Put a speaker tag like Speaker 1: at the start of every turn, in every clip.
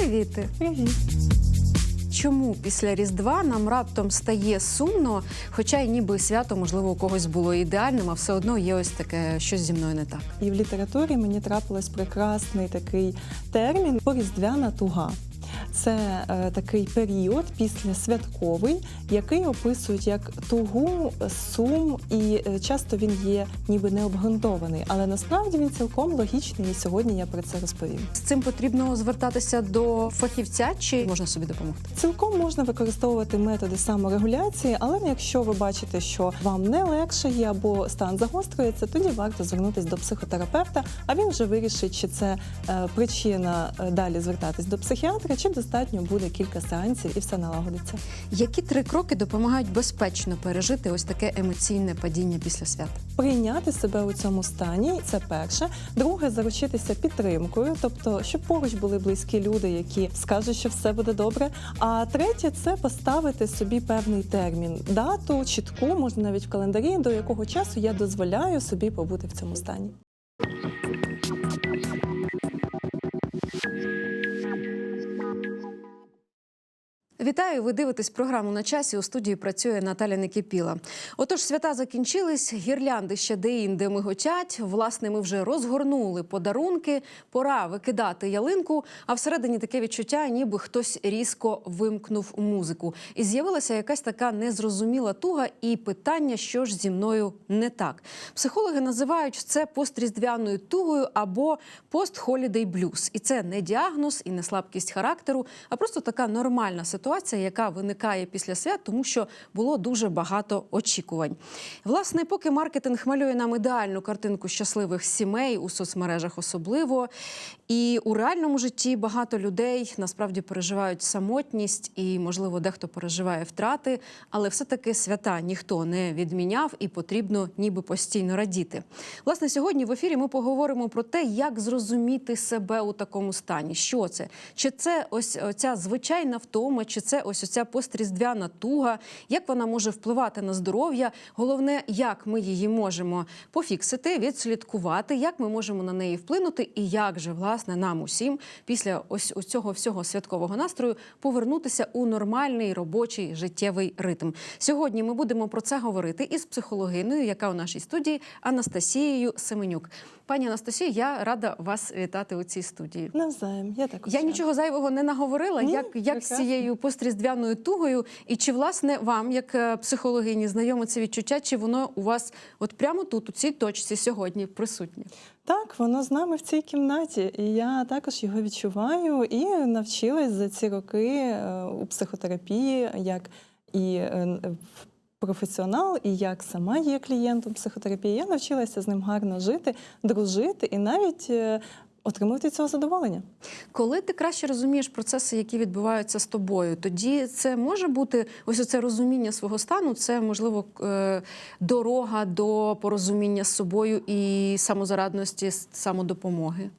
Speaker 1: Привіти!
Speaker 2: Привіт.
Speaker 1: Чому після Різдва нам раптом стає сумно, хоча й ніби свято, можливо, у когось було ідеальним, а все одно є ось таке щось зі мною не так.
Speaker 2: І в літературі мені трапилось прекрасний такий термін поріздвяна туга. Це е, такий період після святковий, який описують як тугу, сум, і е, часто він є ніби необґрунтований, але насправді він цілком логічний. І сьогодні я про це розповім.
Speaker 1: З цим потрібно звертатися до фахівця, чи можна собі допомогти?
Speaker 2: Цілком можна використовувати методи саморегуляції, але якщо ви бачите, що вам не легшає або стан загострюється, тоді варто звернутися до психотерапевта, а він вже вирішить, чи це е, причина е, далі звертатись до психіатра, чи достатньо буде кілька сеансів і все налагодиться.
Speaker 1: Які три кроки допомагають безпечно пережити ось таке емоційне падіння після свята?
Speaker 2: Прийняти себе у цьому стані це перше. Друге, заручитися підтримкою, тобто, щоб поруч були близькі люди, які скажуть, що все буде добре. А третє це поставити собі певний термін, дату чітку, можна навіть в календарі, до якого часу я дозволяю собі побути в цьому стані.
Speaker 1: Вітаю! Ви дивитесь програму на часі. У студії працює Наталя Некипіла. Отож, свята закінчились, гірлянди ще де-інде миготять. Власне, ми вже розгорнули подарунки. Пора викидати ялинку. А всередині таке відчуття, ніби хтось різко вимкнув музику. І з'явилася якась така незрозуміла туга і питання, що ж зі мною не так. Психологи називають це постріздвяною тугою або пост-холідей блюз. І це не діагноз і не слабкість характеру, а просто така нормальна ситуація, яка виникає після свят, тому що було дуже багато очікувань. Власне, поки маркетинг малює нам ідеальну картинку щасливих сімей у соцмережах, особливо і у реальному житті багато людей насправді переживають самотність і, можливо, дехто переживає втрати, але все-таки свята ніхто не відміняв і потрібно ніби постійно радіти. Власне, сьогодні в ефірі ми поговоримо про те, як зрозуміти себе у такому стані. Що це? Чи це ось ця звичайна втома, чи це ось оця постріздвяна туга, як вона може впливати на здоров'я? Головне, як ми її можемо пофіксити, відслідкувати, як ми можемо на неї вплинути, і як же власне нам усім після ось ось цього всього святкового настрою повернутися у нормальний робочий життєвий ритм. Сьогодні ми будемо про це говорити із психологиною, яка у нашій студії Анастасією Семенюк. Пані Анастасію, я рада вас вітати у цій студії.
Speaker 2: Навзаєм, я також.
Speaker 1: Я нічого зайвого не наговорила.
Speaker 2: Ні,
Speaker 1: як як з
Speaker 2: прекрасно.
Speaker 1: Постріздвяною тугою, і чи власне вам, як е, психологині, знайоме це відчуття, чи воно у вас от прямо тут, у цій точці, сьогодні присутнє?
Speaker 2: Так, воно з нами в цій кімнаті, і я також його відчуваю і навчилась за ці роки е, у психотерапії, як і е, професіонал, і як сама є клієнтом психотерапії. Я навчилася з ним гарно жити, дружити і навіть отримувати цього задоволення.
Speaker 1: Коли ти краще розумієш процеси, які відбуваються з тобою, тоді це може бути ось це розуміння свого стану. Це можливо е, дорога до порозуміння з собою і самозарадності, самодопомоги.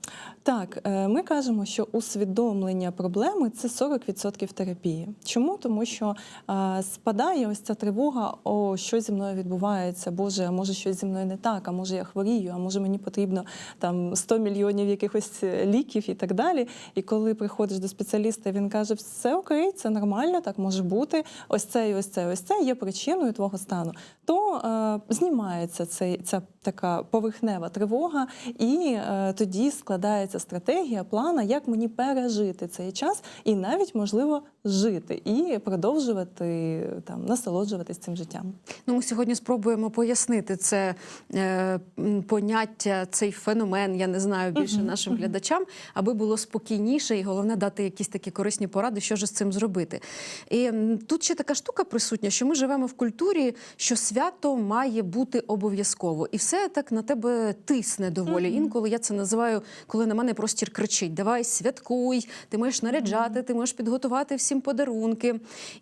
Speaker 2: Так, е, ми кажемо, що усвідомлення проблеми це 40% терапії. Чому? Тому що е, спадає ось ця тривога, о, що зі мною відбувається, Боже, а може щось зі мною не так, а може я хворію, а може мені потрібно там 100 мільйонів якихось е, ліків і так далі. І коли приходиш до спеціаліста, він каже, все окей, це нормально, так може бути. Ось це і ось це, ось це є причиною твого стану. То е, знімається цей, ця така поверхнева тривога, і е, тоді складається стратегія, плана, як мені пережити цей час, і навіть можливо жити і продовжувати там насолоджуватись цим життям.
Speaker 1: Ну, ми сьогодні спробуємо пояснити це е, поняття, цей феномен, я не знаю більше нашим глядачам, аби було спокійніше, і головне дати якісь такі корисні поради, що ж з цим зробити. І тут ще така штука присутня, що ми живемо в культурі, що свято має бути обов'язково, і все так на тебе тисне доволі. Інколи я це називаю, коли на мене простір кричить: Давай святкуй, ти маєш наряджати, ти можеш підготувати всім подарунки.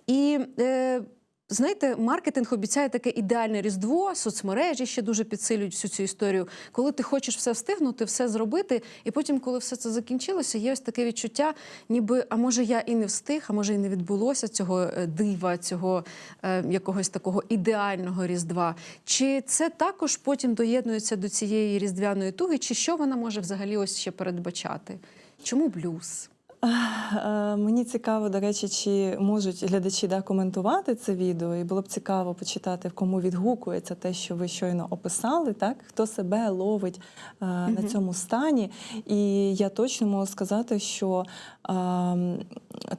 Speaker 1: І е, Знаєте, маркетинг обіцяє таке ідеальне різдво, соцмережі ще дуже підсилюють всю цю історію. Коли ти хочеш все встигнути, все зробити, і потім, коли все це закінчилося, є ось таке відчуття, ніби а може я і не встиг, а може і не відбулося цього е, дива, цього е, якогось такого ідеального різдва. Чи це також потім доєднується до цієї різдвяної туги, чи що вона може взагалі ось ще передбачати? Чому блюз?
Speaker 2: Е, Мені цікаво, до речі, чи можуть глядачі да, коментувати це відео, і було б цікаво почитати, кому відгукується те, що ви щойно описали, так хто себе ловить е, на цьому стані. І я точно можу сказати, що е,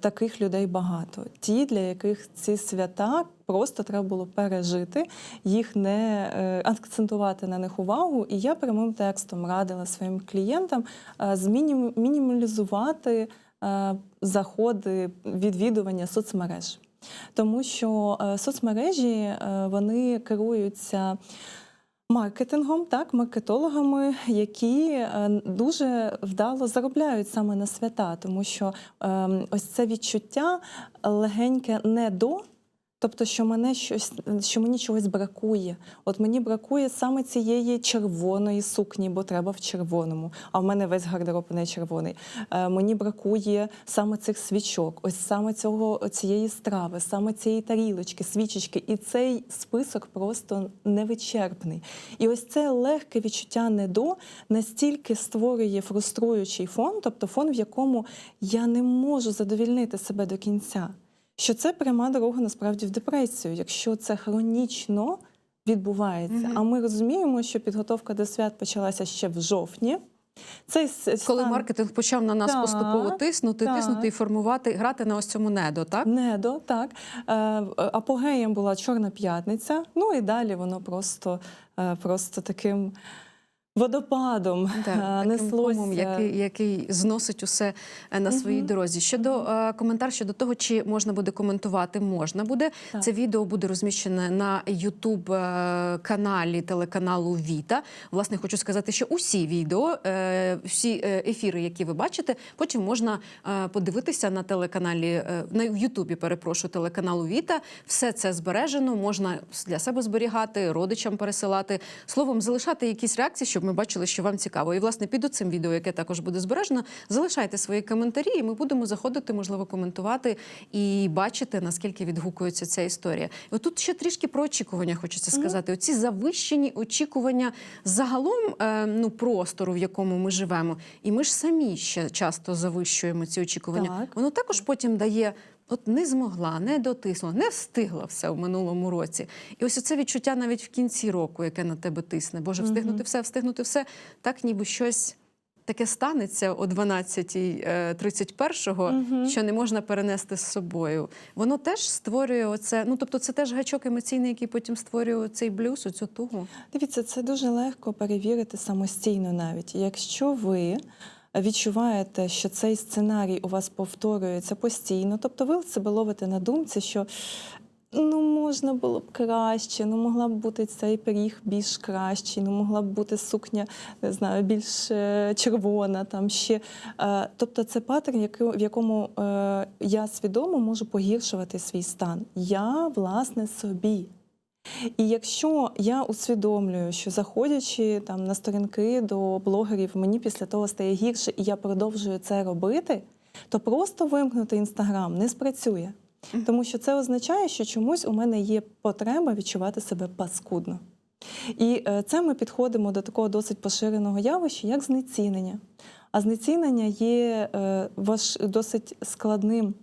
Speaker 2: таких людей багато. Ті, для яких ці свята просто треба було пережити, їх не е, акцентувати на них увагу. І я прямим текстом радила своїм клієнтам е, змінім- мінімалізувати заходи відвідування соцмереж. Тому що е, соцмережі е, вони керуються маркетингом, так, маркетологами, які е, дуже вдало заробляють саме на свята, тому що е, ось це відчуття легеньке не до. Тобто, що мене щось, що мені чогось бракує. От мені бракує саме цієї червоної сукні, бо треба в червоному. А в мене весь гардероб не червоний. Е, мені бракує саме цих свічок, ось саме цього цієї страви, саме цієї тарілочки, свічечки. І цей список просто невичерпний. І ось це легке відчуття недо настільки створює фруструючий фон, тобто фон, в якому я не можу задовільнити себе до кінця що це пряма дорога насправді в депресію, якщо це хронічно відбувається.
Speaker 1: Мгм.
Speaker 2: А ми розуміємо, що підготовка до свят почалася ще в жовтні. Цей
Speaker 1: Коли
Speaker 2: стан
Speaker 1: маркетинг почав на нас
Speaker 2: Так,
Speaker 1: поступово тиснути,
Speaker 2: так.
Speaker 1: тиснути і формувати, грати на ось цьому недо, так?
Speaker 2: недо, так Е, апогеєм була Чорна п'ятниця. Ну і далі воно просто, е, просто таким водопадом
Speaker 1: Так,
Speaker 2: е, неслося.
Speaker 1: комом, який, який зносить усе е, на своїй
Speaker 2: Мгм.
Speaker 1: дорозі. Щодо е, коментар щодо того, чи можна буде коментувати, можна буде.
Speaker 2: Так.
Speaker 1: Це відео буде розміщене на Ютуб каналі телеканалу Віта. Власне, хочу сказати, що усі відео, всі ефіри, які ви бачите, потім можна подивитися на телеканалі на Ютубі. Перепрошую, телеканалу Віта. Все це збережено, можна для себе зберігати, родичам пересилати. Словом, залишати якісь реакції, щоб ми бачили, що вам цікаво. І власне під цим відео, яке також буде збережено, залишайте свої коментарі, і ми будемо заходити, можливо, коментувати і бачити, наскільки відгукується ця історія. І отут ще трішки про очікування хочеться сказати. Оці завищені очікування загалом е, ну простору, в якому ми живемо, і ми ж самі ще часто завищуємо ці очікування.
Speaker 2: Так.
Speaker 1: Воно також потім дає. От не змогла, не дотиснула, не встигла все в минулому році. І ось це відчуття навіть в кінці року, яке на тебе тисне. Боже, встигнути все, встигнути все, так ніби щось таке станеться о 12.31,
Speaker 2: Мгм.
Speaker 1: що не можна перенести з собою. Воно теж створює оце. Ну тобто, це теж гачок емоційний, який потім створює цей блюз, оцю тугу.
Speaker 2: Дивіться, це дуже легко перевірити самостійно навіть. Якщо ви відчуваєте, що цей сценарій у вас повторюється постійно, тобто ви себе ловите на думці, що ну можна було б краще, ну могла б бути цей пиріг більш кращий, ну могла б бути сукня, не знаю, більш е, червона там ще. Е, Тобто це паттерн, який- в якому е, я свідомо можу погіршувати свій стан. Я, власне, собі. І якщо я усвідомлюю, що заходячи там на сторінки до блогерів, мені після того стає гірше, і я продовжую це робити, то просто вимкнути інстаграм не спрацює. Тому що це означає, що чомусь у мене є потреба відчувати себе паскудно. І е, це ми підходимо до такого досить поширеного явища, як знецінення. А знецінення є е, важ, досить складним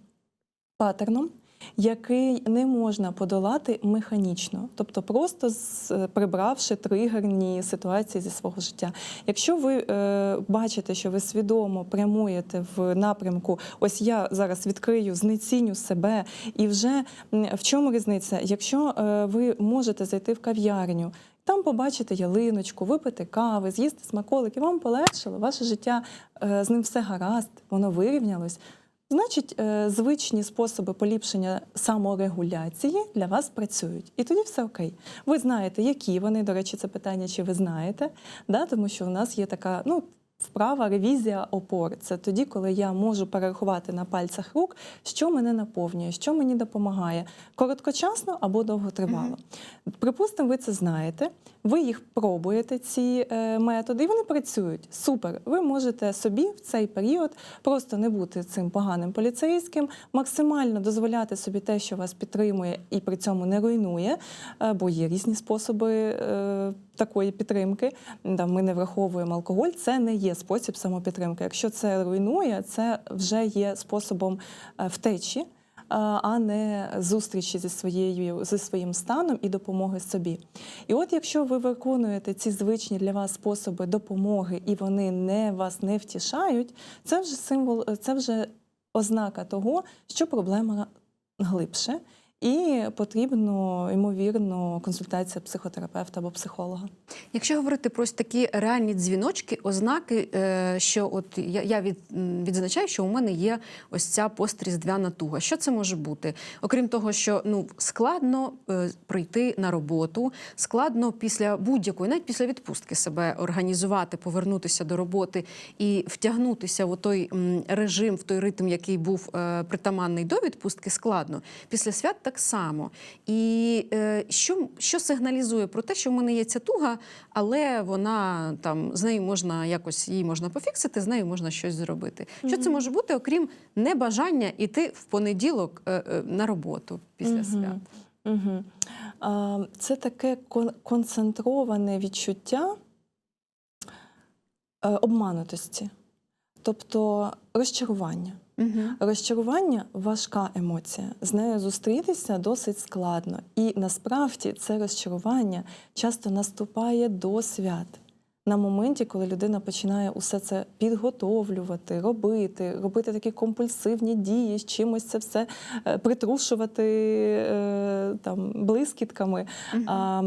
Speaker 2: паттерном, який не можна подолати механічно, тобто просто прибравши тригерні ситуації зі свого життя. Якщо ви е, бачите, що ви свідомо прямуєте в напрямку, ось я зараз відкрию, знеціню себе, і вже в чому різниця? Якщо е, ви можете зайти в кав'ярню. Там побачити ялиночку, випити кави, з'їсти смаколики, вам полегшило, ваше життя е, з ним все гаразд, воно вирівнялось. Значить, е, звичні способи поліпшення саморегуляції для вас працюють. І тоді все окей. Ви знаєте, які вони, до речі, це питання, чи ви знаєте, да? тому що у нас є така, ну. Вправа ревізія опор. Це тоді, коли я можу перерахувати на пальцях рук, що мене наповнює, що мені допомагає короткочасно або довготривало. Припустимо, ви це знаєте. Ви їх пробуєте, ці е, методи, і вони працюють. Супер. Ви можете собі в цей період просто не бути цим поганим поліцейським, максимально дозволяти собі те, що вас підтримує, і при цьому не руйнує, е, бо є різні способи е, такої підтримки. Ми не враховуємо алкоголь, це не є спосіб самопідтримки. Якщо це руйнує, це вже є способом втечі. А, не зустрічі зі своєю зі своїм станом і допомоги собі. І от якщо ви виконуєте ці звичні для вас способи допомоги, і вони не вас не втішають, це вже символ, це вже ознака того, що проблема глибше, і потрібно ймовірно консультація психотерапевта або психолога.
Speaker 1: Якщо говорити про такі реальні дзвіночки, ознаки, е, що от я, я від, відзначаю, що у мене є ось ця постріздвяна туга. Що це може бути? Окрім того, що ну складно е, прийти на роботу, складно після будь-якої, навіть після відпустки себе організувати, повернутися до роботи і втягнутися в той режим, в той ритм, який був е, притаманний до відпустки, складно. Після свят так само. І е, що, що сигналізує про те, що в мене є ця туга, але вона там з нею можна якось її можна пофіксити, з нею можна щось зробити. Що це може бути, окрім небажання йти в понеділок е, е, на роботу після
Speaker 2: Мгм.
Speaker 1: свят?
Speaker 2: Угу. Це таке кон- концентроване відчуття е, обманутості, тобто розчарування.
Speaker 1: Угу.
Speaker 2: Розчарування важка емоція. З нею зустрітися досить складно. І насправді це розчарування часто наступає до свят. На моменті, коли людина починає усе це підготовлювати, робити, робити такі компульсивні дії, з чимось це все е, притрушувати е, там, блискітками. А,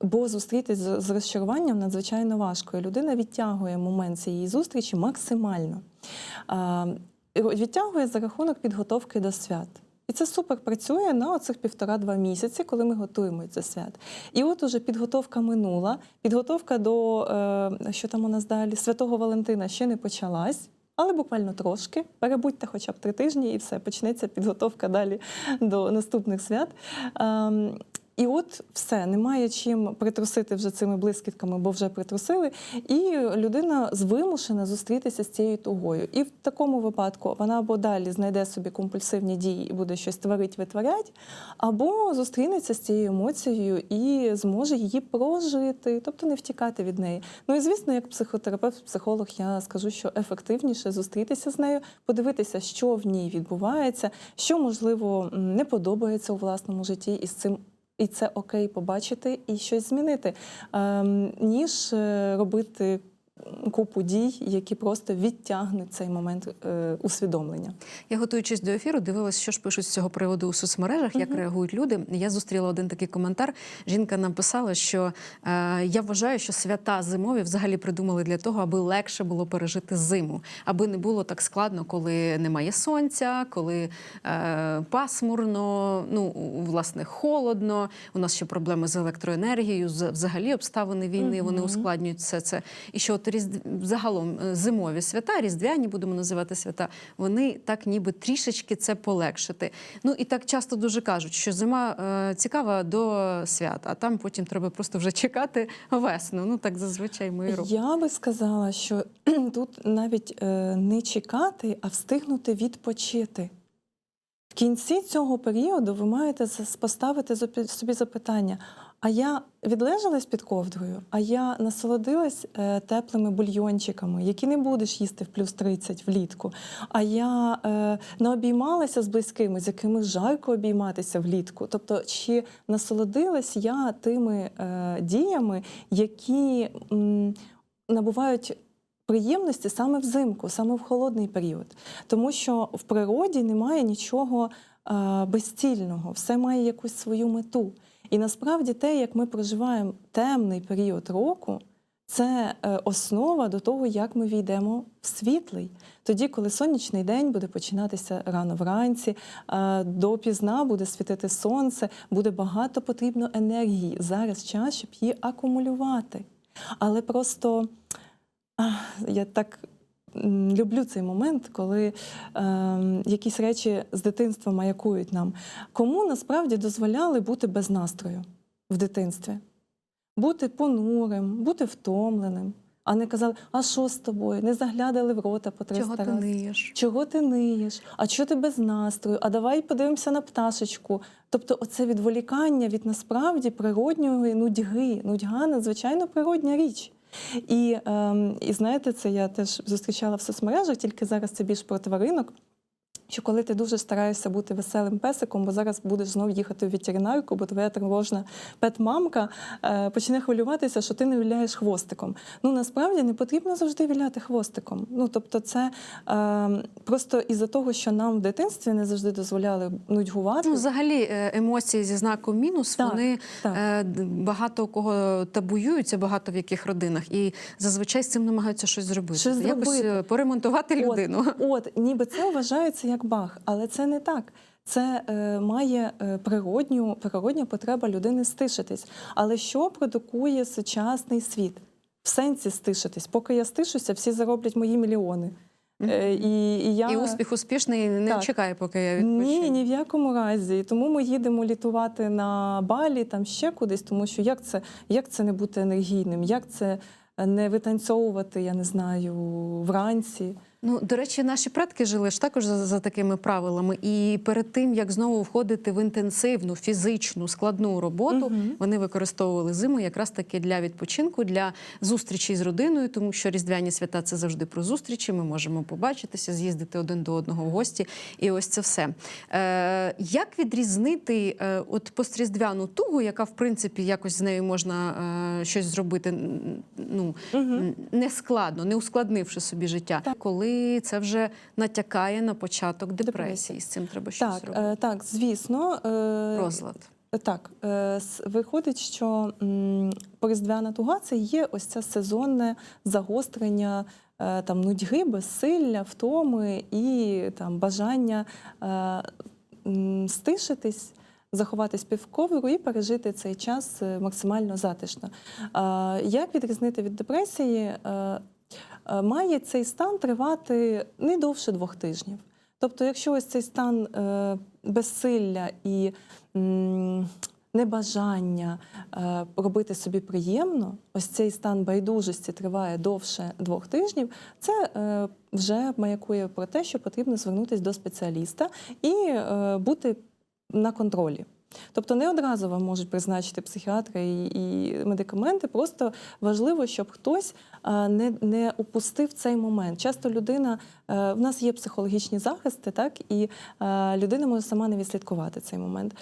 Speaker 2: бо зустрітись з розчаруванням надзвичайно важко. І людина відтягує момент цієї зустрічі максимально. Відтягує за рахунок підготовки до свят. І це супер працює на оцих півтора-два місяці, коли ми готуємося до свят. І от уже підготовка минула, підготовка до е, що там у нас далі, Святого Валентина ще не почалась. Але буквально трошки перебудьте хоча б три тижні, і все почнеться підготовка далі до наступних свят. І от все, немає чим притрусити вже цими блискітками, бо вже притрусили. І людина вимушена зустрітися з цією тугою. І в такому випадку вона або далі знайде собі компульсивні дії і буде щось творить, витворять, або зустрінеться з цією емоцією і зможе її прожити, тобто не втікати від неї. Ну і звісно, як психотерапевт, психолог, я скажу, що ефективніше зустрітися з нею, подивитися, що в ній відбувається, що можливо не подобається у власному житті, і з цим. І це окей побачити і щось змінити, ем, ніж е, робити купу дій, які просто відтягнуть цей момент е, усвідомлення.
Speaker 1: Я готуючись до ефіру, дивилась, що ж пишуть з цього приводу у соцмережах, як реагують люди. Я зустріла один такий коментар. Жінка нам писала, що е, я вважаю, що свята зимові взагалі придумали для того, аби легше було пережити зиму, аби не було так складно, коли немає сонця, коли е, пасмурно, ну власне холодно. У нас ще проблеми з електроенергією, взагалі обставини війни вони ускладнюють все це. І що от різдв... загалом е, зимові свята, різдвяні будемо називати свята, вони так ніби трішечки це полегшити. Ну і так часто дуже кажуть, що зима е, цікава до свят, а там потім треба просто вже чекати весну. Ну так зазвичай ми робимо.
Speaker 2: Я би сказала, що тут навіть е, не чекати, а встигнути відпочити. В кінці цього періоду ви маєте поставити собі запитання: а я відлежалась під ковдрою, а я насолодилась е, теплими бульйончиками, які не будеш їсти в плюс 30 влітку. А я е, не обіймалася з близькими, з якими жарко обійматися влітку. Тобто, чи насолодилась я тими е, діями, які м, набувають приємності саме взимку, саме в холодний період. Тому що в природі немає нічого е, безцільного, все має якусь свою мету. І насправді те, як ми проживаємо темний період року, це е, основа до того, як ми війдемо в світлий. Тоді, коли сонячний день буде починатися рано вранці, е, допізна буде світити сонце, буде багато потрібно енергії. Зараз час, щоб її акумулювати. Але просто я так люблю цей момент, коли е, якісь речі з дитинства маякують нам. Кому насправді дозволяли бути без настрою в дитинстві? бути понурим, бути втомленим, а не казали, а що з тобою? Не заглядали в рота по 300
Speaker 1: Чого ти ниєш?
Speaker 2: Чого ти ниєш? А чого ти без настрою? А давай подивимося на пташечку. Тобто, оце відволікання від насправді природньої нудьги. Нудьга надзвичайно природня річ. І, ем, і знаєте, це я теж зустрічала в соцмережах, тільки зараз це більш про тваринок. Що коли ти дуже стараєшся бути веселим песиком, бо зараз будеш знов їхати в ветеринарку, бо твоя тривожна пет-мамка е, почне хвилюватися, що ти не виляєш хвостиком. Ну насправді не потрібно завжди виляти хвостиком. Ну тобто, це е, просто із-за того, що нам в дитинстві не завжди дозволяли нудьгувати.
Speaker 1: Ну, взагалі, е, емоції зі знаком мінус,
Speaker 2: Так,
Speaker 1: вони
Speaker 2: так.
Speaker 1: е, багато у кого табуюються, багато в яких родинах, і зазвичай з цим намагаються щось зробити.
Speaker 2: Щось
Speaker 1: Якось
Speaker 2: зробити.
Speaker 1: е, поремонтувати людину.
Speaker 2: От, от, ніби це вважається як баг, але це не так. Це е, має е, природню, природня потреба людини стишитись. Але що продукує сучасний світ? В сенсі стишитись. Поки я стишуся, всі зароблять мої мільйони. Е, і, і, я...
Speaker 1: І успіх успішний не
Speaker 2: Так.
Speaker 1: чекає, поки я відпочину.
Speaker 2: Ні, ні в якому разі. Тому ми їдемо літувати на балі, там ще кудись, тому що як це, як це не бути енергійним, як це не витанцьовувати, я не знаю, вранці.
Speaker 1: Ну, до речі, наші предки жили ж також за, за такими правилами. І перед тим, як знову входити в інтенсивну, фізичну, складну роботу,
Speaker 2: Мгм.
Speaker 1: вони використовували зиму якраз таки для відпочинку, для зустрічі з родиною, тому що різдвяні свята це завжди про зустрічі. Ми можемо побачитися, з'їздити один до одного в гості. І ось це все. Е, як відрізнити е, от постріздвяну тугу, яка в принципі якось з нею можна е, щось зробити? Ну
Speaker 2: Угу.
Speaker 1: не складно, не ускладнивши собі життя,
Speaker 2: Так.
Speaker 1: Коли це вже натякає на початок депресії. З цим треба щось
Speaker 2: Так,
Speaker 1: робити.
Speaker 2: е, так, звісно. е,
Speaker 1: Розлад.
Speaker 2: Так, е, виходить, що поріздвяна туга це є ось це сезонне загострення е, там нудьги, безсилля, втоми і там бажання е, стишитись. Заховатись під і пережити цей час е, максимально затишно. Як відрізнити від депресії? Е, Має цей стан тривати не довше двох тижнів. Тобто, якщо ось цей стан е, безсилля і небажання е, робити собі приємно, ось цей стан байдужості триває довше двох тижнів, це вже маякує про те, що потрібно звернутися до спеціаліста і бути на контролі. Тобто не одразу вам можуть призначити психіатри і, і медикаменти. Просто важливо, щоб хтось не, не упустив цей момент. Часто людина е, в нас є психологічні захисти, так і е, людина може сама не відслідкувати цей момент.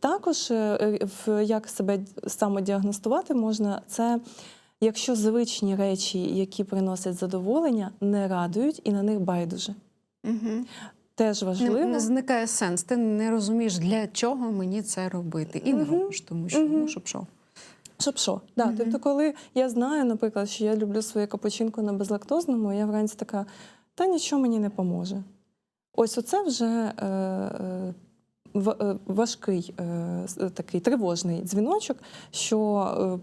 Speaker 2: Також е, як себе самодіагностувати можна це. Якщо звичні речі, які приносять задоволення, не радують і на них байдуже.
Speaker 1: Угу.
Speaker 2: Теж важливо.
Speaker 1: Не, не зникає сенс. Ти не розумієш, для чого мені це робити. І не робиш, тому що ну, щоб що.
Speaker 2: Щоб що? Да,
Speaker 1: Мгм.
Speaker 2: Тобто, коли я знаю, наприклад, що я люблю своє капучинко на безлактозному, я вранці така, та нічого мені не поможе. Ось оце вже е, е, е, важкий е, такий тривожний дзвіночок, що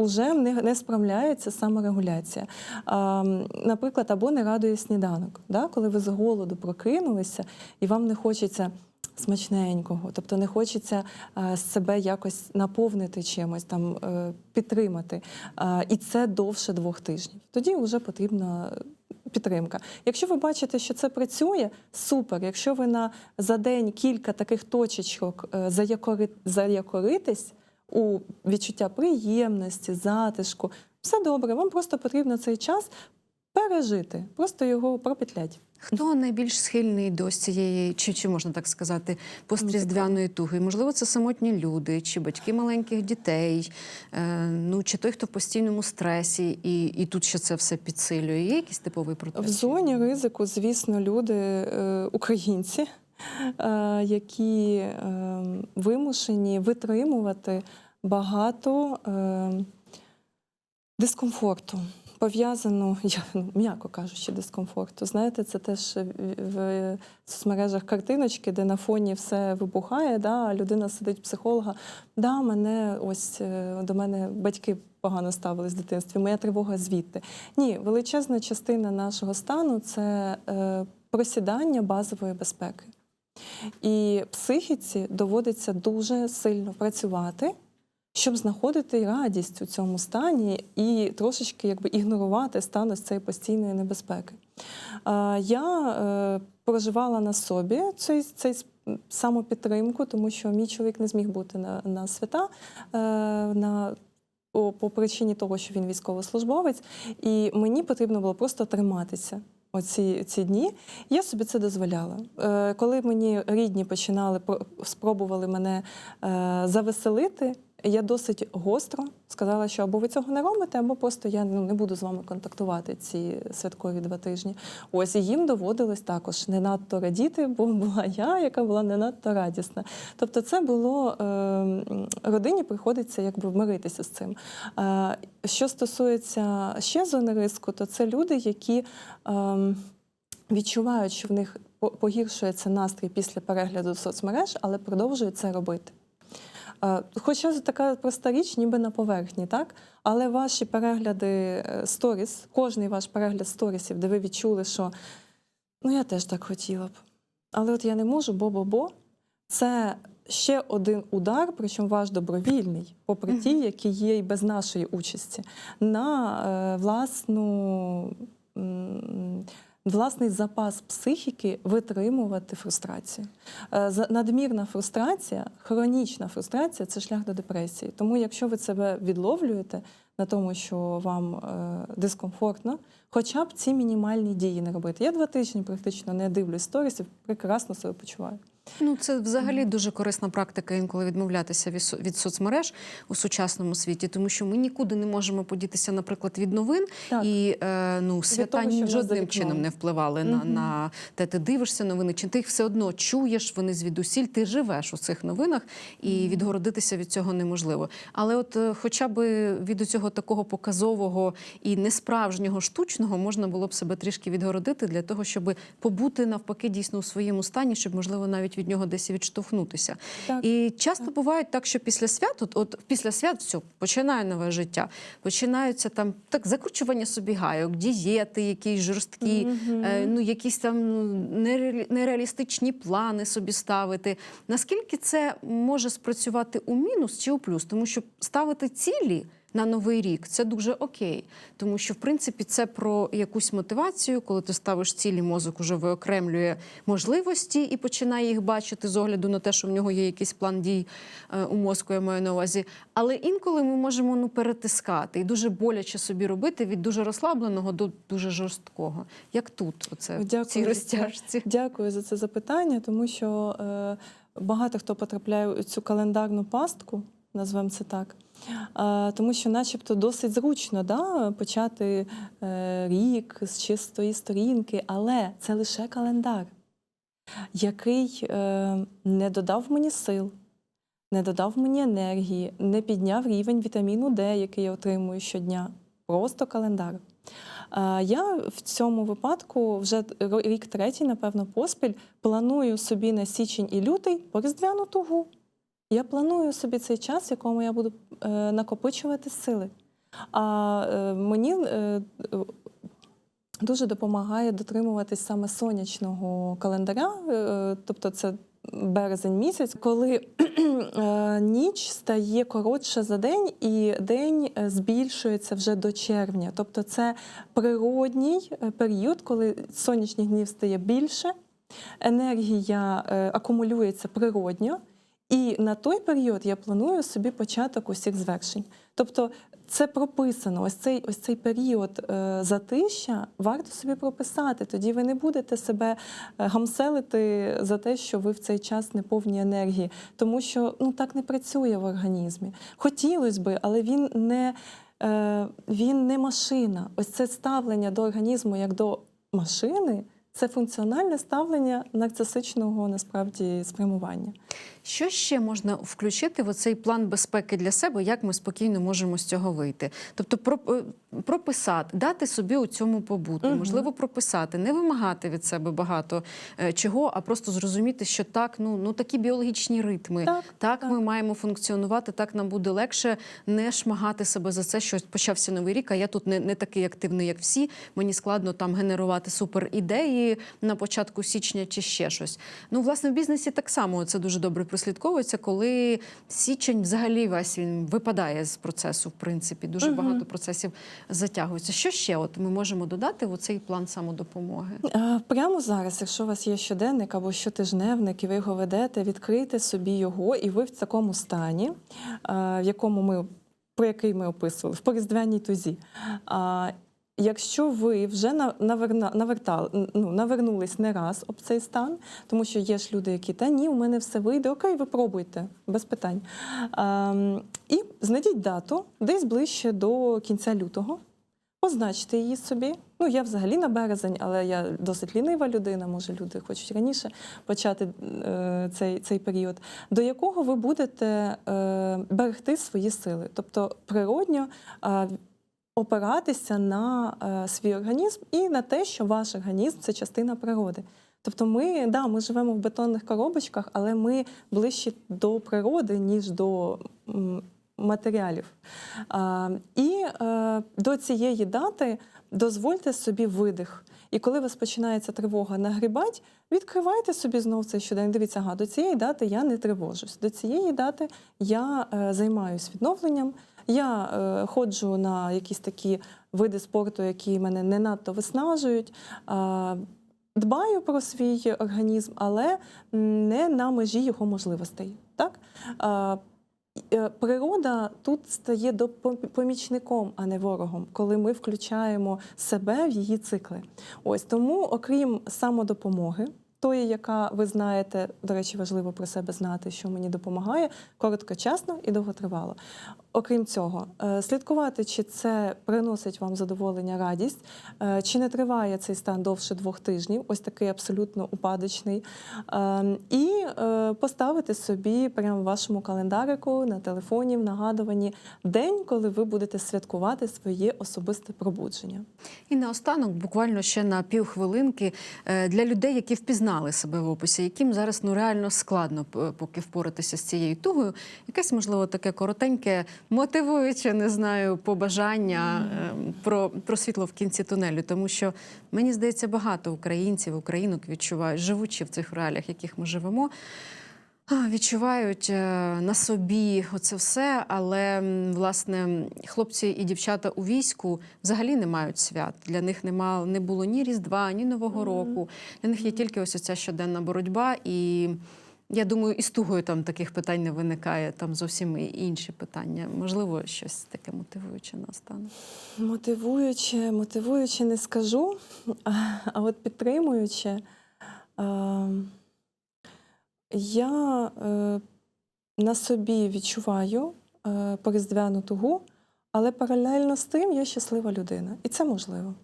Speaker 2: е, Уже не, не справляється саморегуляція. А, наприклад, або не радує сніданок, да? коли ви з голоду прокинулися і вам не хочеться смачненького, тобто не хочеться а, себе якось наповнити чимось, там е, підтримати. А, і це довше двох тижнів. Тоді вже потрібна підтримка. Якщо ви бачите, що це працює, супер. Якщо ви на за день кілька таких точечок е, заякори, заякоритесь у відчуття приємності, затишку, все добре. Вам просто потрібно цей час пережити, просто його пропетлять.
Speaker 1: Хто найбільш схильний до цієї, чи, чи можна так сказати, постріздвяної туги? Можливо, це самотні люди, чи батьки маленьких дітей, е, ну чи той, хто в постійному стресі, і, і тут ще це все підсилює. Є якийсь типовий
Speaker 2: В зоні ризику, звісно, люди е, українці, які е, вимушені витримувати багато е, дискомфорту. Пов'язану, я ну, м'яко кажучи, дискомфорту. Знаєте, це теж в, соцмережах картиночки, де на фоні все вибухає, да, людина сидить психолога. Да, мене ось е, до мене батьки погано ставились в дитинстві, моя тривога звідти. Ні, величезна частина нашого стану це е, просідання базової безпеки. І психіці доводиться дуже сильно працювати, щоб знаходити радість у цьому стані і трошечки якби ігнорувати стан ось цієї постійної небезпеки. Я е, проживала на собі цей, цей самопідтримку, тому що мій чоловік не зміг бути на, на свята е, на, по причині того, що він військовослужбовець, і мені потрібно було просто триматися. Оці ці дні я собі це дозволяла. Е, коли мені рідні починали спробували мене е, завеселити, я досить гостро сказала, що або ви цього не робите, або просто я ну, не буду з вами контактувати ці святкові два тижні. Ось і їм доводилось також не надто радіти, бо була я, яка була не надто радісна. Тобто, це було е, родині приходиться якби вмиритися з цим. Е, що стосується ще зони риску, то це люди, які. ем, відчувають, що в них по- погіршується настрій після перегляду соцмереж, але продовжують це робити. Е, Хоча це така проста річ, ніби на поверхні, так? Але ваші перегляди е, сторіс, кожний ваш перегляд сторісів, де ви відчули, що ну я теж так хотіла б. Але от я не можу, бо-бо-бо. Це ще один удар, причому ваш добровільний, попри ті, які є і без нашої участі, на е, власну. Власний запас психіки витримувати фрустрацію. Е, Надмірна фрустрація, хронічна фрустрація це шлях до депресії. Тому, якщо ви себе відловлюєте на тому, що вам е, дискомфортно, хоча б ці мінімальні дії не робити. Я два тижні практично не дивлюсь сторісів, прекрасно себе почуваю.
Speaker 1: Ну, це взагалі дуже корисна практика інколи відмовлятися від, соцмереж у сучасному світі, тому що ми нікуди не можемо подітися, наприклад, від новин,
Speaker 2: Так.
Speaker 1: і е, ну, свята
Speaker 2: за
Speaker 1: жодним чином не впливали на, на те, ти дивишся новини, чи ти їх все одно чуєш, вони звідусіль, ти живеш у цих новинах, і відгородитися від цього неможливо. Але от е, хоча б від цього такого показового і несправжнього штучного можна було б себе трішки відгородити для того, щоб побути навпаки дійсно у своєму стані, щоб можливо навіть від нього десь відштовхнутися.
Speaker 2: Так.
Speaker 1: І часто буває так, що після свят, от, от після свят все, починає нове життя. Починаються там так закручування собі гайок, дієти, якісь жорсткі,
Speaker 2: Мгм.
Speaker 1: е, ну якісь там ну, нереалістичні плани собі ставити. Наскільки це може спрацювати у мінус чи у плюс? Тому що ставити цілі. На новий рік це дуже окей, тому що в принципі це про якусь мотивацію, коли ти ставиш цілі, мозок уже виокремлює можливості і починає їх бачити з огляду на те, що в нього є якийсь план дій е, у мозку, я маю на увазі. Але інколи ми можемо ну перетискати і дуже боляче собі робити від дуже розслабленого до дуже жорсткого. Як тут, оце в цій розтяжці?
Speaker 2: Дякую за це запитання, тому що е, багато хто потрапляє у цю календарну пастку, назвемо це так. Тому що, начебто, досить зручно да, почати е, рік з чистої сторінки, але це лише календар, який е, не додав мені сил, не додав мені енергії, не підняв рівень вітаміну Д, який я отримую щодня. Просто календар. Я в цьому випадку вже рік третій, напевно, поспіль планую собі на січень і лютий поріздвяну тугу. Я планую собі цей час, в якому я буду е, накопичувати сили. А е, мені е, дуже допомагає дотримуватись саме сонячного календаря, тобто це березень місяць, коли ніч стає коротша за день, і день збільшується вже до червня. Тобто це природній період, коли сонячних днів стає більше, енергія акумулюється природньо. І на той період я планую собі початок усіх звершень. Тобто це прописано. Ось цей ось цей період е, затища варто собі прописати. Тоді ви не будете себе е, гамселити за те, що ви в цей час не повні енергії, тому що ну так не працює в організмі. Хотілося би, але він не, е, він не машина. Ось це ставлення до організму як до машини. Це функціональне ставлення нарцисичного насправді спрямування.
Speaker 1: Що ще можна включити в оцей план безпеки для себе, як ми спокійно можемо з цього вийти? Тобто про- е, прописати, дати собі у цьому побуту,
Speaker 2: Мгм.
Speaker 1: можливо, прописати, не вимагати від себе багато е, чого, а просто зрозуміти, що так, ну, ну такі біологічні ритми.
Speaker 2: Так,
Speaker 1: Так,
Speaker 2: так.
Speaker 1: ми маємо функціонувати, так нам буде легше не шмагати себе за це, що почався новий рік, а я тут не, не такий активний, як всі. Мені складно там генерувати супер ідеї, чи на початку січня, чи ще щось. Ну, власне, в бізнесі так само це дуже добре прослідковується, коли січень взагалі весь він випадає з процесу, в принципі, дуже
Speaker 2: Мгм.
Speaker 1: багато процесів затягується. Що ще от ми можемо додати в цей план самодопомоги?
Speaker 2: Е, Прямо зараз, якщо у вас є щоденник або щотижневник, і ви його ведете, відкрийте собі його, і ви в такому стані, е, в якому ми про який ми описували, в поріздвяній тузі. А, Якщо ви вже навертали, ну, навернулись не раз об цей стан, тому що є ж люди, які та ні, у мене все вийде, окей, ви пробуйте, без питань. Ем, і знайдіть дату десь ближче до кінця лютого. Позначте її собі. Ну, я взагалі на березень, але я досить лінива людина. Може, люди хочуть раніше почати е, цей, цей період, до якого ви будете е, берегти свої сили, тобто природньо е, опиратися на е, свій організм і на те, що ваш організм це частина природи. Тобто, ми, да, ми живемо в бетонних коробочках, але ми ближче до природи, ніж до м, матеріалів. А, і е, до цієї дати дозвольте собі видих. І коли вас починається тривога нагрібать, відкривайте собі знов цей щодень. Дивіться, ага, до цієї дати я не тривожусь. До цієї дати я е, займаюся відновленням. Я е, ходжу на якісь такі види спорту, які мене не надто виснажують. Е, дбаю про свій організм, але не на межі його можливостей. Так? Е, Природа тут стає помічником, а не ворогом, коли ми включаємо себе в її цикли. Ось тому, окрім самодопомоги, тої, яка ви знаєте, до речі, важливо про себе знати, що мені допомагає короткочасно і довготривало. Окрім цього, е, слідкувати, чи це приносить вам задоволення, радість, е, чи не триває цей стан довше двох тижнів, ось такий абсолютно упадочний. Е, І е, поставити собі прямо в вашому календарику на телефоні, в нагадуванні день, коли ви будете святкувати своє особисте пробудження.
Speaker 1: І наостанок, буквально ще на півхвилинки для людей, які впізнали себе в описі, яким зараз ну реально складно поки впоратися з цією тугою. Якесь можливо таке коротеньке, мотивуюче, не знаю, побажання е, про, про світло в кінці тунелю. Тому що мені здається, багато українців, українок відчувають, живучи в цих реаліях, в яких ми живемо. Відчувають е, на собі оце все, але власне хлопці і дівчата у війську взагалі не мають свят. Для них нема не було ні Різдва, ні Нового року. Для них є тільки ось ця щоденна боротьба. І я думаю, і з тугою там таких питань не виникає. Там зовсім інші питання. Можливо, щось таке мотивуюче наостанок.
Speaker 2: Мотивуюче, мотивуюче не скажу, а, от підтримуюче. Я е, на собі відчуваю е, поріздвяну тугу, але паралельно з тим я щаслива людина. І це можливо.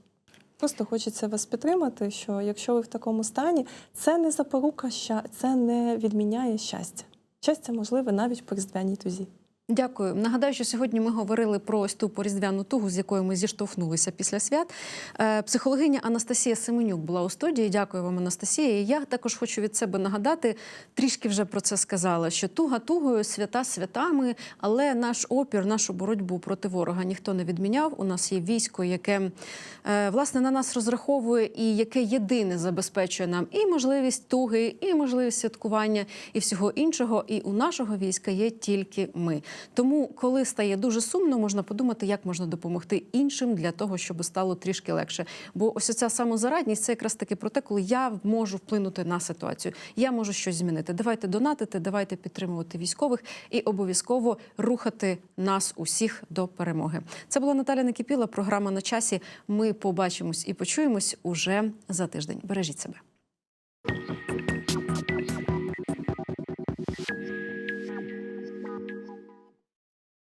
Speaker 2: Просто хочеться вас підтримати, що якщо ви в такому стані, це не запорука, це не відміняє щастя. Щастя можливе навіть по різдвяній тузі.
Speaker 1: Дякую. Нагадаю, що сьогодні ми говорили про ось ту поріздвяну тугу, з якою ми зіштовхнулися після свят. Е, Психологиня Анастасія Семенюк була у студії. Дякую вам, Анастасія. І Я також хочу від себе нагадати, трішки вже про це сказала, що туга тугою, свята святами, але наш опір, нашу боротьбу проти ворога ніхто не відміняв. У нас є військо, яке е, власне на нас розраховує і яке єдине забезпечує нам і можливість туги, і можливість святкування, і всього іншого. І у нашого війська є тільки ми. Тому, коли стає дуже сумно, можна подумати, як можна допомогти іншим для того, щоб стало трішки легше. Бо ось ця самозарадність це якраз таки про те, коли я можу вплинути на ситуацію, я можу щось змінити. Давайте донатити, давайте підтримувати військових і обов'язково рухати нас усіх до перемоги. Це була Наталя Некіпіла. Програма на часі. Ми побачимось і почуємось уже за тиждень. Бережіть себе.